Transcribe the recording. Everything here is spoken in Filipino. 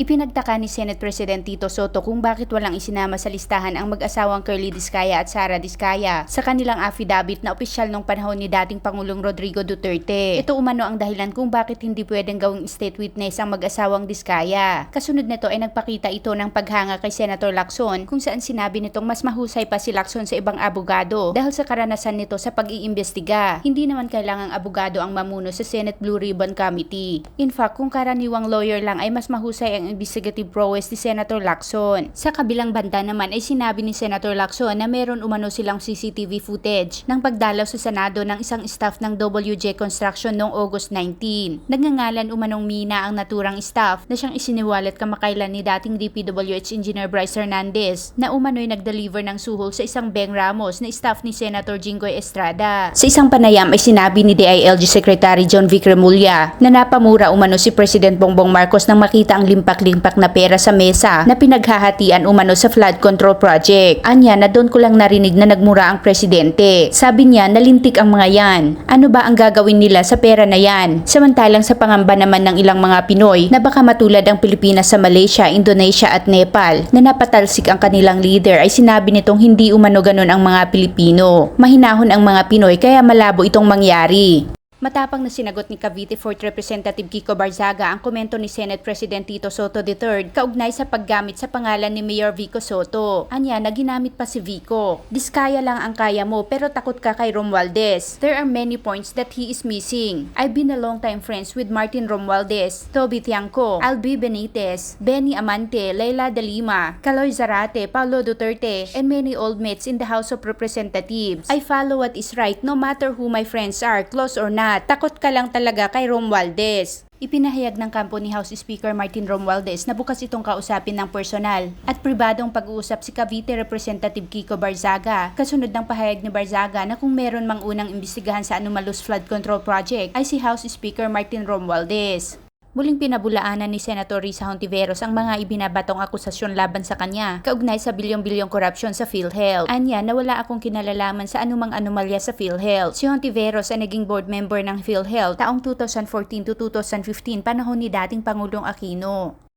Ipinagtaka ni Senate President Tito Soto kung bakit walang isinama sa listahan ang mag-asawang Curly Discaya at Sara Discaya sa kanilang affidavit na opisyal nung panahon ni dating Pangulong Rodrigo Duterte. Ito umano ang dahilan kung bakit hindi pwedeng gawing state witness ang mag-asawang Discaya. Kasunod nito ay nagpakita ito ng paghanga kay Senator Lacson kung saan sinabi nitong mas mahusay pa si Lacson sa ibang abogado dahil sa karanasan nito sa pag-iimbestiga. Hindi naman kailangang abogado ang mamuno sa Senate Blue Ribbon Committee. In fact, kung karaniwang lawyer lang ay mas mahusay ang investigative prowess ni Senator Lacson. Sa kabilang banda naman ay sinabi ni Senator Lacson na meron umano silang CCTV footage ng pagdalaw sa Senado ng isang staff ng WJ Construction noong August 19. Nagngangalan umanong Mina ang naturang staff na siyang isiniwalat kamakailan ni dating DPWH Engineer Bryce Hernandez na umano'y nag-deliver ng suhol sa isang Beng Ramos na staff ni Senator Jinggoy Estrada. Sa isang panayam ay sinabi ni DILG Secretary John Vic Remulla na napamura umano si President Bongbong Marcos nang makita ang limpak-limpak na pera sa mesa na pinaghahatian umano sa flood control project. Anya na doon ko lang narinig na nagmura ang presidente. Sabi niya nalintik ang mga yan. Ano ba ang gagawin nila sa pera na yan? Samantalang sa pangamba naman ng ilang mga Pinoy na baka matulad ang Pilipinas sa Malaysia, Indonesia at Nepal na napatalsik ang kanilang leader ay sinabi nitong hindi umano ganun ang mga Pilipino. Mahinahon ang mga Pinoy kaya malabo itong mangyari. Matapang na sinagot ni Cavite 4th Representative Kiko Barzaga ang komento ni Senate President Tito Soto III kaugnay sa paggamit sa pangalan ni Mayor Vico Soto. Anya na ginamit pa si Vico. Diskaya lang ang kaya mo pero takot ka kay Romualdez. There are many points that he is missing. I've been a long time friends with Martin Romualdez, Toby Tiangco, Albi Benitez, Benny Amante, Leila De Lima, Caloy Zarate, Paulo Duterte, and many old mates in the House of Representatives. I follow what is right no matter who my friends are, close or not. Takot ka lang talaga kay Romualdez. Ipinahayag ng kampo ni House Speaker Martin Romualdez na bukas itong kausapin ng personal at pribadong pag-uusap si Cavite Representative Kiko Barzaga. Kasunod ng pahayag ni Barzaga na kung meron mang unang imbestigahan sa Anomalous Flood Control Project ay si House Speaker Martin Romualdez. Muling pinabulaanan ni Senator Risa Hontiveros ang mga ibinabatong akusasyon laban sa kanya kaugnay sa bilyong-bilyong korupsyon sa PhilHealth. Anya na wala akong kinalalaman sa anumang anomalya sa PhilHealth. Si Hontiveros ay naging board member ng PhilHealth taong 2014 to 2015 panahon ni dating Pangulong Aquino.